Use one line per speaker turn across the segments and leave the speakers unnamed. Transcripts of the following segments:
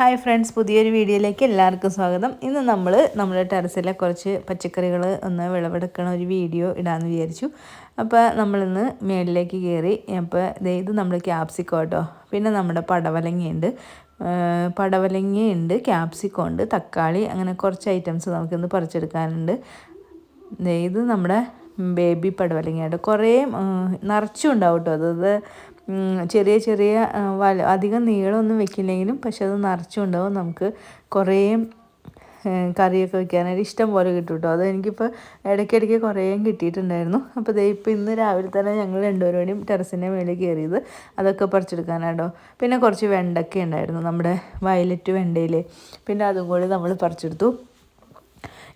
hi friends പുതിയൊരു വീഡിയോയിലേക്ക് എല്ലാവർക്കും സ്വാഗതം ഇന്ന് നമ്മൾ നമ്മുടെ ടെറസിലെ കുറച്ച് പച്ചക്കറികൾ ഒന്ന് വിളവെടുക്കണ ഒരു വീഡിയോ ഇടാമെന്ന് വിചാരിച്ചു അപ്പോൾ നമ്മളിന്ന് മേളിലേക്ക് കയറി അപ്പോൾ ഇത് നമ്മുടെ ക്യാപ്സിക്കോ കേട്ടോ പിന്നെ നമ്മുടെ പടവലങ്ങയുണ്ട് പടവലങ്ങയുണ്ട് ക്യാപ്സിക്കോ ഉണ്ട് തക്കാളി അങ്ങനെ കുറച്ച് ഐറ്റംസ് നമുക്കിന്ന് പറിച്ചെടുക്കാനുണ്ട് ഇത് നമ്മുടെ ബേബി പടവലങ്ങയുണ്ട് കുറേ നിറച്ചുണ്ടാവും കേട്ടോ അത് ചെറിയ ചെറിയ വല അധികം നീളമൊന്നും വെക്കില്ലെങ്കിലും പക്ഷെ അത് നിറച്ചുണ്ടാവും നമുക്ക് കുറേ കറിയൊക്കെ വെക്കാനായിട്ട് ഇഷ്ടം പോലെ കിട്ടും കേട്ടോ അതെനിക്കിപ്പോൾ ഇടയ്ക്കിടയ്ക്ക് കുറേ കിട്ടിയിട്ടുണ്ടായിരുന്നു അപ്പോൾ ദേ ഇപ്പോൾ ഇന്ന് രാവിലെ തന്നെ ഞങ്ങൾ രണ്ടുപേരും കൂടി ടെറസിൻ്റെ മേളിൽ കയറിയത് അതൊക്കെ പറിച്ചെടുക്കാനാട്ടോ പിന്നെ കുറച്ച് വെണ്ടയ്ക്ക ഉണ്ടായിരുന്നു നമ്മുടെ വയലറ്റ് വെണ്ടയിൽ പിന്നെ അതും കൂടി നമ്മൾ പറിച്ചെടുത്തു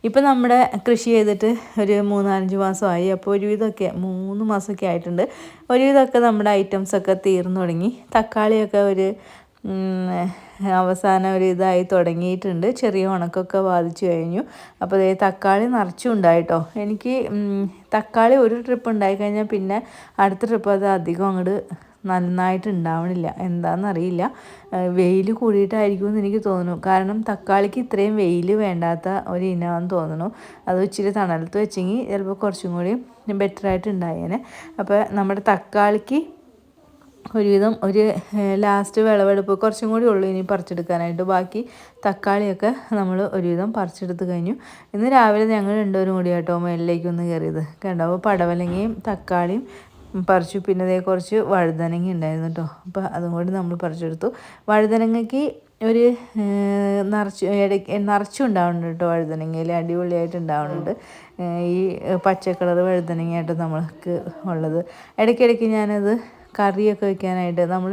ഇപ്പം നമ്മുടെ കൃഷി ചെയ്തിട്ട് ഒരു മൂന്നാലഞ്ച് മാസമായി അപ്പോൾ ഒരുവിധമൊക്കെ മൂന്ന് മാസമൊക്കെ ആയിട്ടുണ്ട് ഒരുവിധമൊക്കെ നമ്മുടെ ഐറ്റംസൊക്കെ തീർന്നു തുടങ്ങി തക്കാളിയൊക്കെ ഒരു അവസാനം ഒരു ഇതായി തുടങ്ങിയിട്ടുണ്ട് ചെറിയ ഉണക്കൊക്കെ ബാധിച്ചു കഴിഞ്ഞു അപ്പോൾ അതേ തക്കാളി നിറച്ചുണ്ടായിട്ടോ എനിക്ക് തക്കാളി ഒരു ട്രിപ്പ് ഉണ്ടായി പിന്നെ അടുത്ത ട്രിപ്പ് അത് അധികം അങ്ങോട്ട് നന്നായിട്ട് ഉണ്ടാവണില്ല എന്താണെന്നറിയില്ല വെയിൽ കൂടിയിട്ടായിരിക്കും എന്ന് എനിക്ക് തോന്നുന്നു കാരണം തക്കാളിക്ക് ഇത്രയും വെയിൽ വേണ്ടാത്ത ഒരു ഇനമാണെന്ന് തോന്നുന്നു അത് ഇച്ചിരി തണലത്ത് വെച്ചെങ്കിൽ ചിലപ്പോൾ കുറച്ചും കൂടി ബെറ്ററായിട്ട് ഉണ്ടായേനെ അപ്പോൾ നമ്മുടെ തക്കാളിക്ക് ഒരുവിധം ഒരു ലാസ്റ്റ് വിളവെടുപ്പ് കുറച്ചും കൂടി ഉള്ളൂ ഇനി പറിച്ചെടുക്കാനായിട്ട് ബാക്കി തക്കാളിയൊക്കെ നമ്മൾ ഒരുവിധം പറിച്ചെടുത്ത് കഴിഞ്ഞു ഇന്ന് രാവിലെ ഞങ്ങൾ രണ്ടുപേരും കൂടി കേട്ടോ മേലിലേക്ക് കയറിയത് കണ്ടോ അപ്പോൾ പടവലങ്ങയും തക്കാളിയും പറിച്ചു പിന്നെ അതേ കുറച്ച് വഴുതനങ്ങ ഉണ്ടായിരുന്നു കേട്ടോ അപ്പോൾ അതും കൂടി നമ്മൾ പറിച്ചെടുത്തു വഴുതനങ്ങയ്ക്ക് ഒരു നിറച്ച് ഇടയ്ക്ക് നിറച്ചുണ്ടാവുന്നുണ്ട് കേട്ടോ വഴുതനങ്ങയിൽ അടിപൊളിയായിട്ട് ഉണ്ടാവുന്നുണ്ട് ഈ പച്ചക്കളർ വഴുതനങ്ങയായിട്ട് നമ്മൾക്ക് ഉള്ളത് ഇടയ്ക്കിടയ്ക്ക് ഞാനത് കറിയൊക്കെ വെക്കാനായിട്ട് നമ്മൾ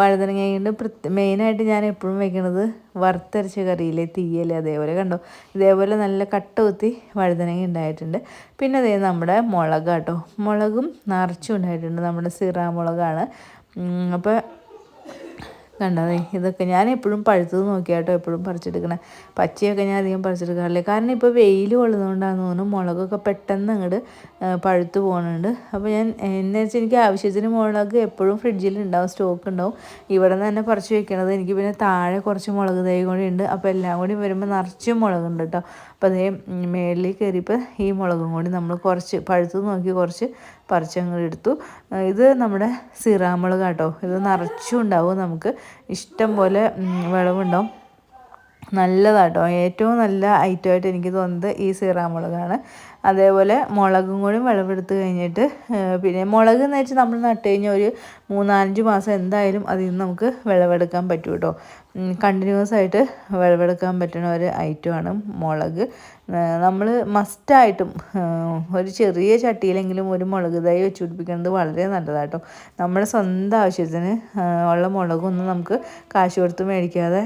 വഴുതനങ്ങയുണ്ട് പ്രത്യേക മെയിനായിട്ട് ഞാൻ എപ്പോഴും വെക്കണത് വറുത്തരച്ച കറിയിലെ തീയൽ അതേപോലെ കണ്ടോ ഇതേപോലെ നല്ല കട്ട കുത്തി വഴുതനങ്ങ ഉണ്ടായിട്ടുണ്ട് പിന്നെ അതേ നമ്മുടെ മുളക് കേട്ടോ മുളകും നിറച്ചും ഉണ്ടായിട്ടുണ്ട് നമ്മുടെ സിറാ മുളകാണ് അപ്പോൾ കണ്ടതേ ഇതൊക്കെ ഞാൻ എപ്പോഴും പഴുത്തത് നോക്കിയാട്ടോ എപ്പോഴും പറിച്ചെടുക്കണേ പച്ചയൊക്കെ ഞാൻ അധികം പറിച്ചെടുക്കാറില്ല കാരണം ഇപ്പോൾ വെയിൽ കൊള്ളുന്നതുകൊണ്ടാണ് തോന്നുന്നു മുളകൊക്കെ പെട്ടെന്ന് അങ്ങോട്ട് പഴുത്തു പോകുന്നുണ്ട് അപ്പോൾ ഞാൻ എന്നു വെച്ചാൽ എനിക്ക് ആവശ്യത്തിന് മുളക് എപ്പോഴും ഫ്രിഡ്ജിൽ ഉണ്ടാവും സ്റ്റോക്ക് ഉണ്ടാവും ഇവിടെ നിന്ന് തന്നെ പറിച്ച് വെക്കണത് എനിക്ക് പിന്നെ താഴെ കുറച്ച് മുളക് തൈ കൂടി ഉണ്ട് അപ്പോൾ എല്ലാം കൂടി വരുമ്പോൾ നിറച്ചും മുളകുണ്ട് കേട്ടോ അപ്പോൾ അതേ മേളിൽ കയറിയപ്പോൾ ഈ മുളകും കൂടി നമ്മൾ കുറച്ച് പഴുത്ത് നോക്കി കുറച്ച് പറിച്ചെടുത്തു ഇത് നമ്മുടെ സിറാമുളക് കേട്ടോ ഇത് നിറച്ചും ഉണ്ടാവും നമുക്ക് ഇഷ്ടം പോലെ വിളവുണ്ടാവും നല്ലതാട്ടോ ഏറ്റവും നല്ല ഐറ്റമായിട്ട് എനിക്ക് തോന്നുന്നത് ഈ സിറാമുളകാണ് അതേപോലെ മുളകും കൂടി വിളവെടുത്ത് കഴിഞ്ഞിട്ട് പിന്നെ മുളക് എന്ന് വെച്ചാൽ നമ്മൾ നട്ട് കഴിഞ്ഞാൽ ഒരു മൂന്നാലഞ്ച് മാസം എന്തായാലും അതിൽ നിന്ന് നമുക്ക് വിളവെടുക്കാൻ പറ്റും കേട്ടോ കണ്ടിന്യൂസ് ആയിട്ട് വിളവെടുക്കാൻ പറ്റുന്ന ഒരു ഐറ്റമാണ് മുളക് നമ്മൾ മസ്റ്റായിട്ടും ഒരു ചെറിയ ചട്ടിയിലെങ്കിലും ഒരു മുളക് തൈ വെച്ച് പിടിപ്പിക്കുന്നത് വളരെ നല്ലതാട്ടോ നമ്മുടെ സ്വന്തം ആവശ്യത്തിന് ഉള്ള മുളകൊന്നും നമുക്ക് കാശ് കൊടുത്ത് മേടിക്കാതെ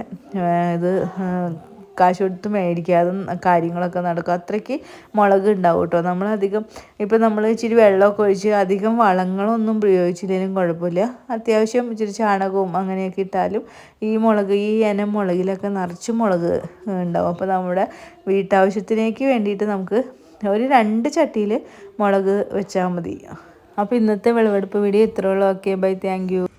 ഇത് കാശ് കൊടുത്ത് മേടിക്കാതെ കാര്യങ്ങളൊക്കെ നടക്കും അത്രയ്ക്ക് മുളക് ഉണ്ടാവും കേട്ടോ നമ്മളധികം ഇപ്പം നമ്മൾ ഇച്ചിരി വെള്ളമൊക്കെ ഒഴിച്ച് അധികം വളങ്ങളൊന്നും പ്രയോഗിച്ചില്ലെങ്കിലും കുഴപ്പമില്ല അത്യാവശ്യം ഇച്ചിരി ചാണകവും അങ്ങനെയൊക്കെ ഇട്ടാലും ഈ മുളക് ഈ ഇന മുളകിലൊക്കെ നിറച്ച് മുളക് ഉണ്ടാവും അപ്പോൾ നമ്മുടെ വീട്ടാവശ്യത്തിനേക്ക് വേണ്ടിയിട്ട് നമുക്ക് ഒരു രണ്ട് ചട്ടിയിൽ മുളക് വെച്ചാൽ മതി അപ്പോൾ ഇന്നത്തെ വിളവെടുപ്പ് വീഡിയോ ഇത്രയുള്ള ഓക്കെ ബൈ താങ്ക്